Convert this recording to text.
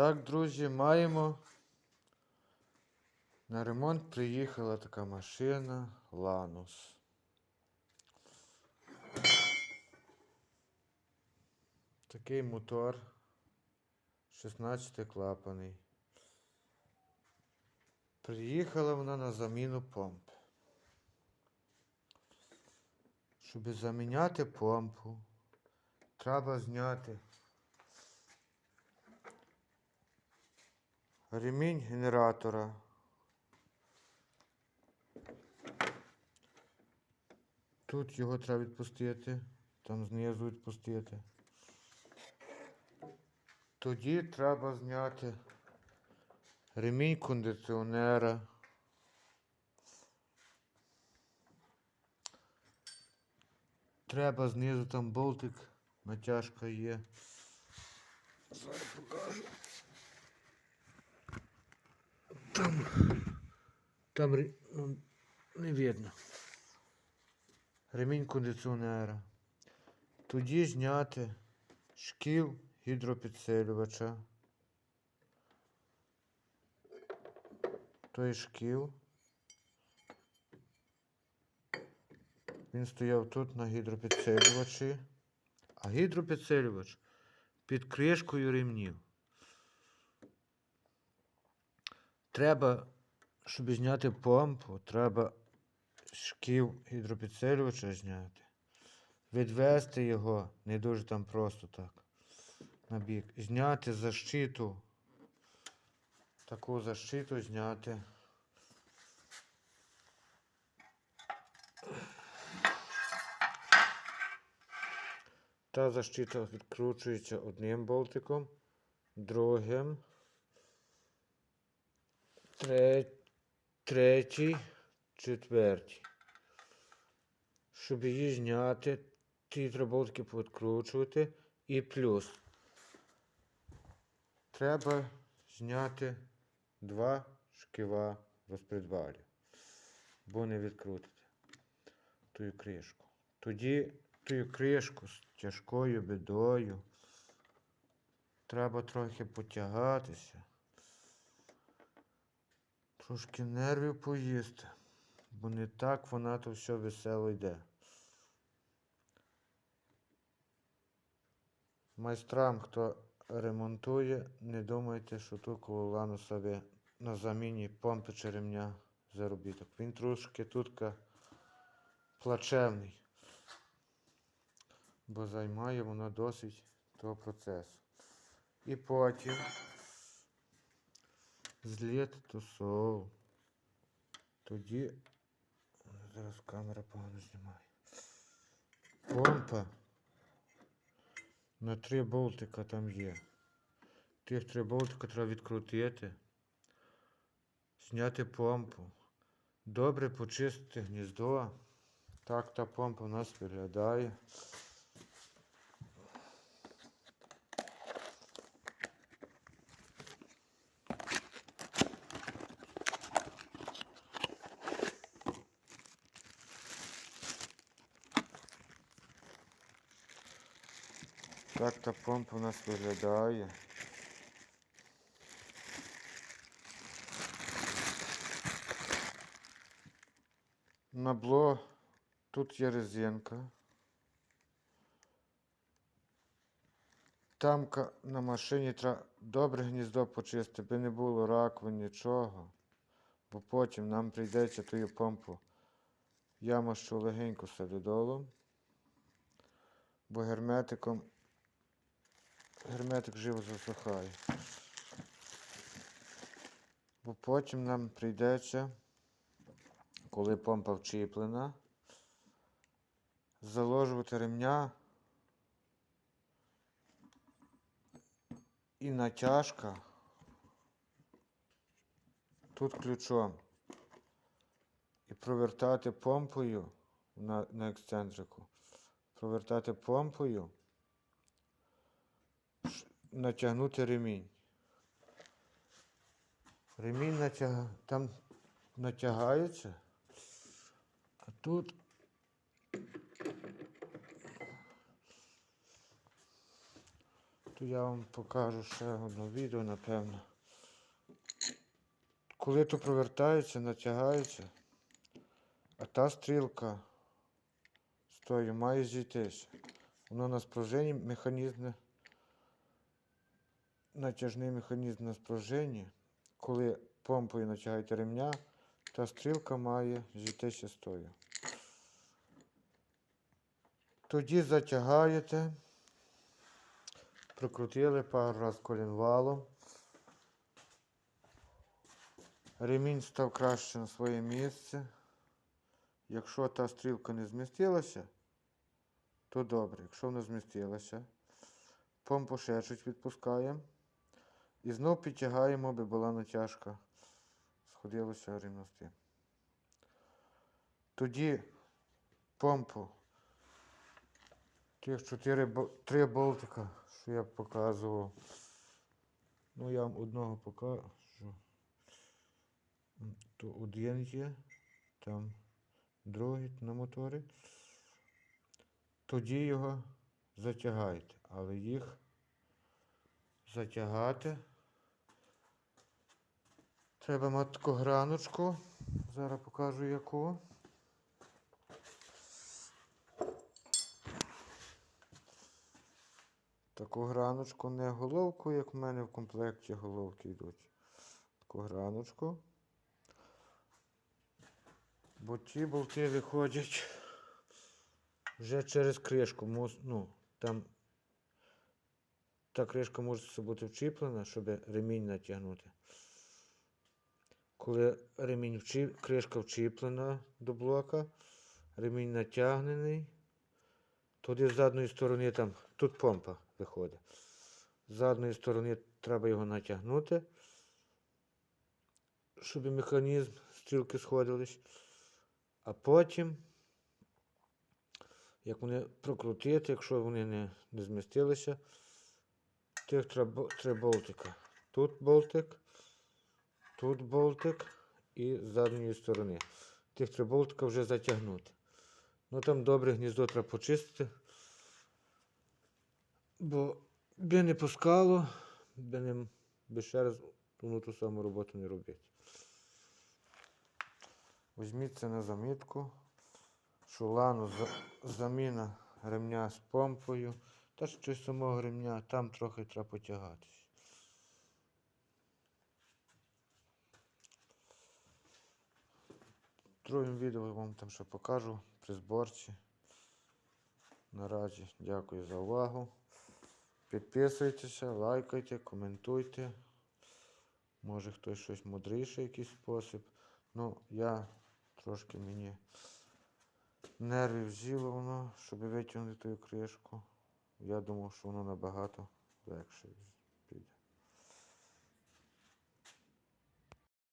Так, друзі, маємо. На ремонт приїхала така машина Ланус. Такий мотор 16 клапаний. Приїхала вона на заміну помп. Щоб заміняти помпу, треба зняти ремінь генератора. Тут його треба відпустити, там знизу відпустити. Тоді треба зняти ремінь кондиціонера. Треба знизу там болтик, натяжка є. Зараз покажу. Там, там ну, не видно. Ремінь кондиціонера. Тоді зняти шкіл гідропідсилювача. Той шкіл. Він стояв тут на гідропідсилювачі. А гідропідсилювач під кришкою ремнів. Треба, щоб зняти помпу, треба шків гідропідсилювача зняти. Відвести його не дуже там просто так. На бік. Зняти защиту. Таку защиту зняти. Та защита відкручується одним болтиком, другим, третій, четвертій. Щоб її зняти, ті три болтики відкручувати і плюс. Треба зняти два шківа розпредвалів, бо не відкрутите ту кришку. Тоді ту кришку з тяжкою бідою треба трохи потягатися. Трошки нервів поїсти, бо не так вона то все весело йде. Майстрам, хто ремонтує, не думайте, що тут коло ланусові на заміні помпи чи ремня заробіток. Він трошки тутка плачевний, бо займає воно досить того процесу. І потім зліт тусов. Тоді зараз камера погано знімає. Помпа. На три болтика там є. Тих три болтика треба відкрутити, зняти помпу, добре почистити гніздо. Так та помпа у нас виглядає. Так та помпа у нас виглядає. На бло тут є резинка. Там на машині треба добре гніздо почистити, би не було раковин, нічого. Бо потім нам прийдеться тую помпу ямощу легенько солідолом. Бо герметиком герметик живо засухає. Бо потім нам прийдеться, коли помпа вчіплена, заложувати ремня і натяжка тут ключом. І провертати помпою на, на ексцентрику. Провертати помпою натягнути ремінь. Ремінь натяг... там натягається, а тут То я вам покажу ще одне відео, напевно. Коли то провертається, натягається, а та стрілка з тою має зійтися. Воно на спруженні механізм, натяжний механізм на спруженні. Коли помпою натягаєте ремня, та стрілка має зійтися з тою. Тоді затягаєте, прокрутили пару раз колінвалом. Ремінь став краще на своє місце. Якщо та стрілка не змістилася, то добре. Якщо вона змістилася, помпу ще відпускаємо. І знов підтягаємо, аби була натяжка. Сходилося рівно з тим. Тоді помпу тих чотири бо- три болтика, що я показував. Ну, я вам одного покажу. То один є, там другий на моторі. Тоді його затягаєте, але їх затягати. Треба мати таку граночку. Зараз покажу яку. Таку граночку, не головку, як в мене в комплекті головки йдуть. Таку граночку. Бо ті болти виходять вже через кришку. Ну, там та кришка може бути вчіплена, щоб ремінь натягнути. Коли ремінь вчі... кришка вчіплена до блока, ремінь натягнений, туди з задної сторони там, тут помпа виходить. З задної сторони треба його натягнути, щоб механізм стрілки сходились. А потім, як вони прокрутити, якщо вони не, не змістилися, тих три болтика. Тут болтик, тут болтик і з задньої сторони. Тих три болтика вже затягнути. Ну там добре гніздо треба почистити, бо би не пускало, би, не, би ще раз ну, ту саму роботу не робити. Візьміть це на замітку. Шулану за- заміна ремня з помпою. Та щось самого ремня, там трохи треба потягатись. В другому відео вам там ще покажу при зборці. Наразі дякую за увагу. Підписуйтеся, лайкайте, коментуйте. Може хтось щось мудріше, якийсь спосіб. Ну, я трошки мені нервів взяло воно, щоб витягнути ту кришку. Я думав, що воно набагато легше.